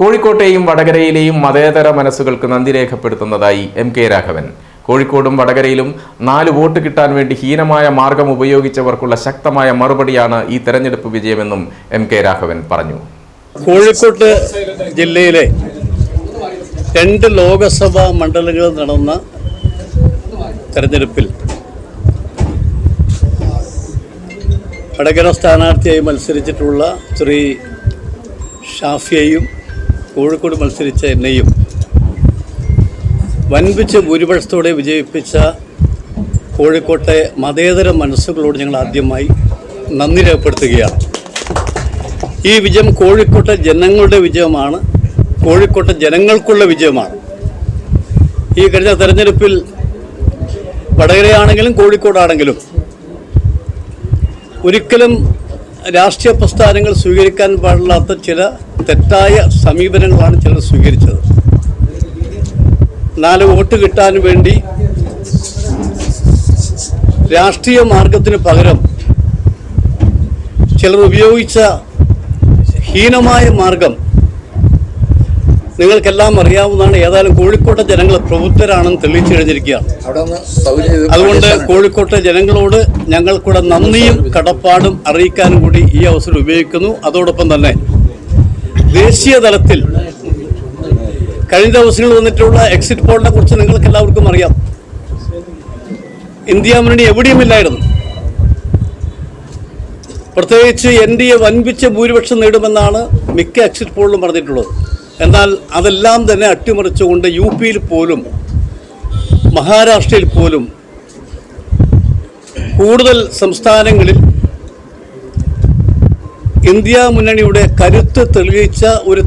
കോഴിക്കോട്ടെയും വടകരയിലെയും മതേതര മനസ്സുകൾക്ക് നന്ദി രേഖപ്പെടുത്തുന്നതായി M K Raghavan. കോഴിക്കോടും വടകരയിലും നാല് വോട്ട് കിട്ടാൻ വേണ്ടി ഹീനമായ മാർഗം ഉപയോഗിച്ചവർക്കുള്ള ശക്തമായ മറുപടിയാണ് ഈ തെരഞ്ഞെടുപ്പ് വിജയമെന്നും എം കെ രാഘവൻ പറഞ്ഞു. കോഴിക്കോട്ട് ജില്ലയിലെ രണ്ട് ലോകസഭാ മണ്ഡലങ്ങളിൽ നടന്ന തെരഞ്ഞെടുപ്പിൽ വടകര സ്ഥാനാർത്ഥിയായി മത്സരിച്ചിട്ടുള്ള ശ്രീ ഷാഫിയെയും കോഴിക്കോട് മത്സരിച്ച എന്നെയും വൻപിച്ച ഭൂരിപക്ഷത്തോടെ വിജയിപ്പിച്ച കോഴിക്കോട്ടെ മതേതര മനസ്സുകളോട് ഞങ്ങൾ ആദ്യമായി നന്ദി രേഖപ്പെടുത്തുകയാണ്. ഈ വിജയം കോഴിക്കോട്ടെ ജനങ്ങളുടെ വിജയമാണ് കോഴിക്കോട്ടെ ജനങ്ങൾക്കുള്ള വിജയമാണ്. ഈ കഴിഞ്ഞ തെരഞ്ഞെടുപ്പിൽ വടകരയാണെങ്കിലും കോഴിക്കോടാണെങ്കിലും ഒരിക്കലും രാഷ്ട്രീയ പ്രസ്ഥാനങ്ങൾ സ്വീകരിക്കാൻ പാടില്ലാത്ത ചില തെറ്റായ സമീപനങ്ങളാണ് ചിലർ സ്വീകരിച്ചത്. നാല് വോട്ട് കിട്ടാൻ വേണ്ടി രാഷ്ട്രീയ മാർഗത്തിന് പകരം ചിലർ ഉപയോഗിച്ച ഹീനമായ മാർഗം നിങ്ങൾക്കെല്ലാം അറിയാവുന്നതാണ് ഏതായാലും കോഴിക്കോട്ടെ ജനങ്ങൾ പ്രബുദ്ധരാണെന്ന് തെളിയിച്ചു കഴിഞ്ഞിരിക്കുകയാണ് അതുകൊണ്ട്. കോഴിക്കോട്ടെ ജനങ്ങളോട് ഞങ്ങൾക്കൂടെ നന്ദിയും കടപ്പാടും അറിയിക്കാനും കൂടി ഈ അവസരം ഉപയോഗിക്കുന്നു. അതോടൊപ്പം തന്നെ ദേശീയ തലത്തിൽ കഴിഞ്ഞ ദിവസങ്ങളിൽ വന്നിട്ടുള്ള എക്സിറ്റ് പോളിനെ കുറിച്ച് നിങ്ങൾക്ക് എല്ലാവർക്കും അറിയാം. ഇന്ത്യ മുന്നണി എവിടെയുമില്ലായിരുന്നു പ്രത്യേകിച്ച് എൻ ഡി എ വൻപിച്ച ഭൂരിപക്ഷം നേടുമെന്നാണ് മിക്ക എക്സിറ്റ് പോളിലും പറഞ്ഞിട്ടുള്ളത്. എന്നാൽ അതെല്ലാം തന്നെ അട്ടിമറിച്ചുകൊണ്ട് യു പിയിൽ പോലും മഹാരാഷ്ട്രയിൽ പോലും കൂടുതൽ സംസ്ഥാനങ്ങളിൽ ഇന്ത്യ മുന്നണിയുടെ കരുത്ത് തെളിയിച്ച ഒരു